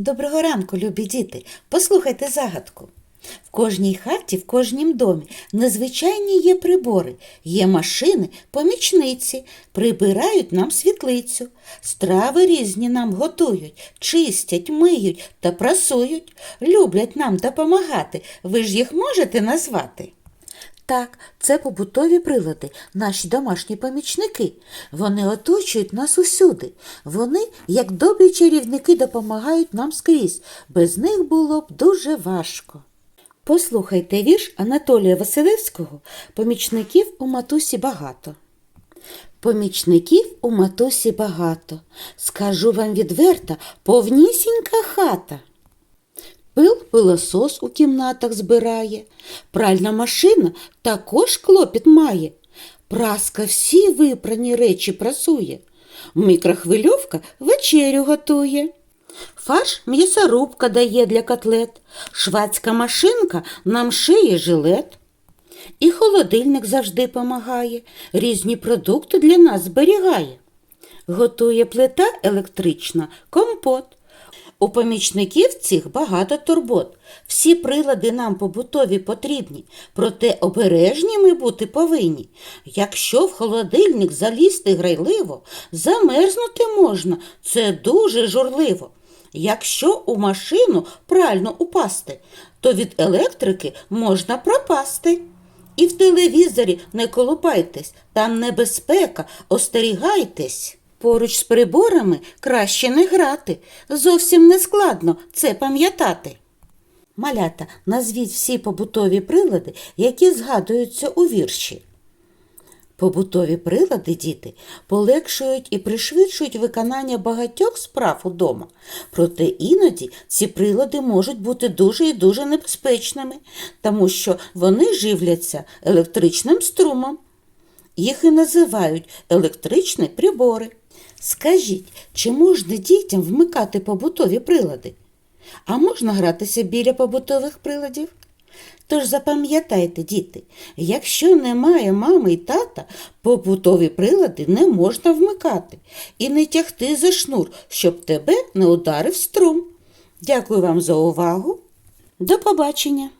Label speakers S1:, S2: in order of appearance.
S1: Доброго ранку, любі діти. Послухайте загадку. В кожній хаті, в кожнім домі незвичайні є прибори, є машини, помічниці, прибирають нам світлицю, страви різні нам готують, чистять, миють та прасують, люблять нам допомагати. Ви ж їх можете назвати? Так, це побутові прилади, наші домашні помічники. Вони оточують нас усюди. Вони, як добрі чарівники, допомагають нам скрізь. Без них було б дуже важко. Послухайте вірш Анатолія Василевського Помічників у матусі багато. Помічників у матусі багато. Скажу вам відверто, повнісінька хата. Пил пилосос у кімнатах збирає, пральна машина також клопіт має. Праска всі випрані речі прасує, мікрохвильовка вечерю готує. Фарш м'ясорубка дає для котлет, швацька машинка нам шиє жилет. І холодильник завжди помагає, різні продукти для нас зберігає. Готує плита електрична, компот. У помічників цих багато турбот. Всі прилади нам побутові потрібні, проте обережні ми бути повинні. Якщо в холодильник залізти грайливо, замерзнути можна, це дуже журливо. Якщо у машину прально упасти, то від електрики можна пропасти. І в телевізорі не колупайтесь, там небезпека, остерігайтесь. Поруч з приборами краще не грати. Зовсім не складно це пам'ятати. Малята, назвіть всі побутові прилади, які згадуються у вірші. Побутові прилади, діти, полегшують і пришвидшують виконання багатьох справ удома. Проте іноді ці прилади можуть бути дуже і дуже небезпечними, тому що вони живляться електричним струмом. Їх і називають електричні прибори. Скажіть, чи можна дітям вмикати побутові прилади? А можна гратися біля побутових приладів? Тож запам'ятайте, діти, якщо немає мами і тата, побутові прилади не можна вмикати і не тягти за шнур, щоб тебе не ударив струм. Дякую вам за увагу. До побачення!